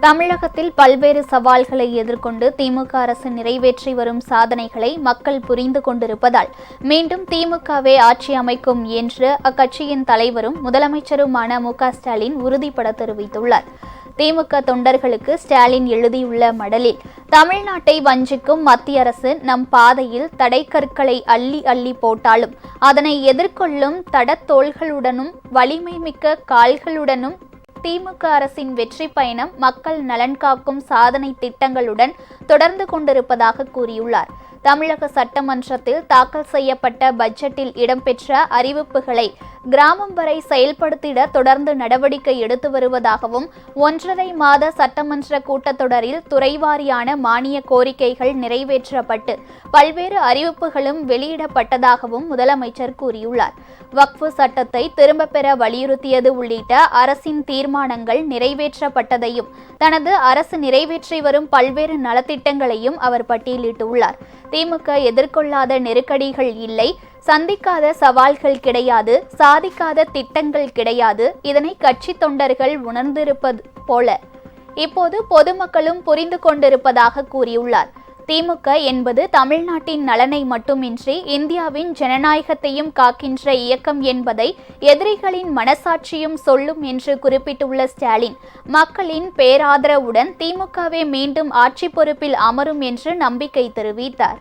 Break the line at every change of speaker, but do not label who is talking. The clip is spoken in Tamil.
தமிழகத்தில் பல்வேறு சவால்களை எதிர்கொண்டு திமுக அரசு நிறைவேற்றி வரும் சாதனைகளை மக்கள் புரிந்து கொண்டிருப்பதால் மீண்டும் திமுகவே ஆட்சி அமைக்கும் என்று அக்கட்சியின் தலைவரும் முதலமைச்சருமான மு ஸ்டாலின் உறுதிபட தெரிவித்துள்ளார். திமுக தொண்டர்களுக்கு ஸ்டாலின் எழுதியுள்ள மடலில் தமிழ்நாட்டை வஞ்சிக்கும் மத்திய அரசு நம் பாதையில் தடைக்கற்களை அள்ளி அள்ளி போட்டாலும் அதனை எதிர்கொள்ளும் தடத்தோள்களுடனும் வலிமை மிக்க கால்களுடனும் திமுக அரசின் வெற்றி பயணம் மக்கள் நலன் காக்கும் சாதனை திட்டங்களுடன் தொடர்ந்து கொண்டிருப்பதாக கூறியுள்ளார். தமிழக சட்டமன்றத்தில் தாக்கல் செய்யப்பட்ட பட்ஜெட்டில் இடம்பெற்ற அறிவிப்புகளை கிராமம் வரை செயல்படுத்திட தொடர்ந்து நடவடிக்கை எடுத்து வருவதாகவும் ஒன்றரை மாத சட்டமன்ற கூட்டத்தொடரில் துறைவாரியான மானிய கோரிக்கைகள் நிறைவேற்றப்பட்டு பல்வேறு அறிவிப்புகளும் வெளியிடப்பட்டதாகவும் முதலமைச்சர் கூறியுள்ளார். வக்ஃபு சட்டத்தை திரும்பப் பெற வலியுறுத்தியது உள்ளிட்ட அரசின் தீர்மானங்கள் நிறைவேற்றப்பட்டதையும் தனது அரசு நிறைவேற்றி வரும் பல்வேறு நலத்திட்டங்களையும் அவர் பட்டியலிட்டுள்ளார். திமுக எதிர்கொள்ளாத நெருக்கடிகள் இல்லை சந்திக்காத சவால்கள் கிடையாது சாதிக்காத திட்டங்கள் கிடையாது. இதனை கட்சி தொண்டர்கள் உணர்ந்திருப்பது போல. இப்போது பொதுமக்களும் புரிந்து கொண்டிருப்பதாக கூறியுள்ளார். திமுக என்பது தமிழ்நாட்டின் நலனை மட்டுமின்றி இந்தியாவின் ஜனநாயகத்தையும் காக்கின்ற இயக்கம் என்பதை எதிரிகளின் மனசாட்சியும் சொல்லும் என்று குறிப்பிட்டுள்ள ஸ்டாலின் மக்களின் பேராதரவுடன் திமுகவே மீண்டும் ஆட்சி பொறுப்பில் அமரும் என்று நம்பிக்கை தெரிவித்தார்.